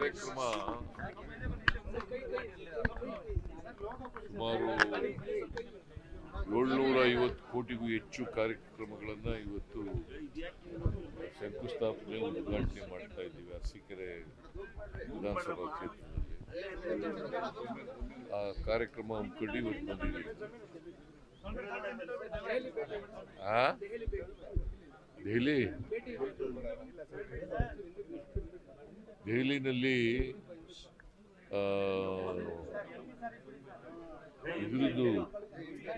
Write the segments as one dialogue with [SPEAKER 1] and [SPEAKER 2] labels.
[SPEAKER 1] ಕಾರ್ಯಕ್ರಮ. ಸುಮಾರು ಏಳ್ನೂರ ಐವತ್ತು ಕೋಟಿಗೂ ಹೆಚ್ಚು ಕಾರ್ಯಕ್ರಮಗಳನ್ನು ಇವತ್ತು ಶಂಕುಸ್ಥಾಪನೆ ಉದ್ಘಾಟನೆ ಮಾಡ್ತಾ ಇದ್ದೀವಿ. ಅರಸೀಕೆರೆ ವಿಧಾನಸಭಾ ಕ್ಷೇತ್ರದಲ್ಲಿ. ಆ ಕಾರ್ಯಕ್ರಮ ಹಮ್ಮಿಕೊಂಡು ಇವತ್ತು ಬಂದಿದ್ದೀವಿ ದೆಹಲಿ. ದೆಹಲಿನಲ್ಲಿ ಇದರದ್ದು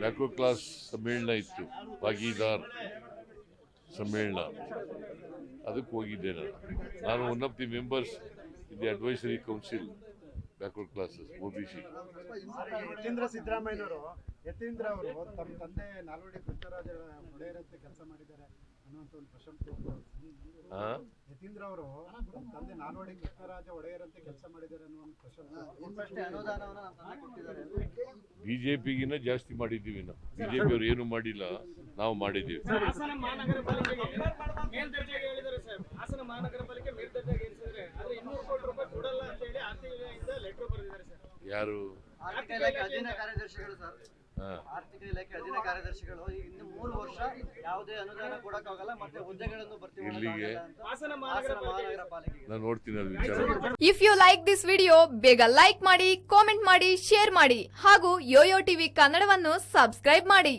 [SPEAKER 1] ಬ್ಯಾಕ್ವರ್ಡ್ ಕ್ಲಾಸ್ ಸಮ್ಮೇಳನ ಇತ್ತು, ಭಾಗಿದಾರ್ ಸಮ್ಮೇಳನ. ಅದಕ್ಕೆ ಹೋಗಿದ್ದೆ ನಾನು. ನಾನು one of the members in the advisory council backward classes O B C
[SPEAKER 2] Yathindra ಸಿದ್ದರಾಮಯ್ಯನವರು, ಯತೀಂದ್ರ ಅವರು ತಮ್ಮ ತಂದೆ ನಾಲ್ವಡಿ ಕೃಷ್ಣರಾಜ ಒಡೆಯರಂತೆ ಕೆಲಸ ಮಾಡಿದ್ದಾರೆ. ಯತೀಂದ್ರ ಅವರು ತಂದೆ ನಾಲ್ವಡಿ ಕೃಷ್ಣರಾಜ ಒಡೆಯರಂತೆ ಕೆಲಸ ಮಾಡಿದ್ದಾರೆ ಅನ್ನೋ ಒಂದು ಪ್ರಶಂಸೆ
[SPEAKER 1] ಬಿಜೆಪಿಗಿನ್ನ ಜಾಸ್ತಿ ಮಾಡಿದ್ದೀವಿ ನಾವು. ಬಿಜೆಪಿ ಅವ್ರು ಏನು ಮಾಡಿಲ್ಲ ನಾವು ಮಾಡಿದ್ದೀವಿ.
[SPEAKER 3] ಹಾಸನ ಮಹಾನಗರ ಪಾಲಿಕೆಗೆ ಮೇಲ್ದರ್ಜೆಗೆ ಹೇಳಿದ್ದಾರೆ ಸರ್. ಹಾಸನ ಮಹಾನಗರ ಪಾಲಿಕೆ ಮೇಲ್ದರ್ಜೆಗೆ ಆದ್ರೆ ಇನ್ನೂರು ಕೋಟಿ ರೂಪಾಯಿ ಕೊಡಲ್ಲ ಅಂತ ಹೇಳಿ ಆರ್ಥಿಕ ಇಲಾಖೆಯಿಂದ ಲೆಟರ್ ಬರೆದಿದ್ದಾರೆ ಸರ್.
[SPEAKER 1] ಯಾರು?
[SPEAKER 4] ಆರ್ಥಿಕ ಇಲಾಖೆ ಅಧೀನ ಕಾರ್ಯದರ್ಶಿಗಳು ಸರ್. ಆರ್ಥಿಕ ಇಲಾಖೆ ಅಧೀನ ಕಾರ್ಯದರ್ಶಿಗಳು ಈಗ ಇನ್ನು ಮೂರು ವರ್ಷ ಯಾವುದೇ ಅನುದಾನ ಕೊಡಕ್ಕಾಗಲ್ಲ ಮತ್ತೆ ಹುದ್ದೆಗಳನ್ನು
[SPEAKER 1] ವಿಚಾರ.
[SPEAKER 5] If you like this video ಬೇಗ ಲೈಕ್ ಮಾಡಿ ಕಾಮೆಂಟ್ ಮಾಡಿ ಶೇರ್ ಮಾಡಿ ಹಾಗೂ ಯೋಯೋ ಟಿವಿ ಕನ್ನಡವನ್ನು ಸಬ್ಸ್ಕ್ರೈಬ್ ಮಾಡಿ.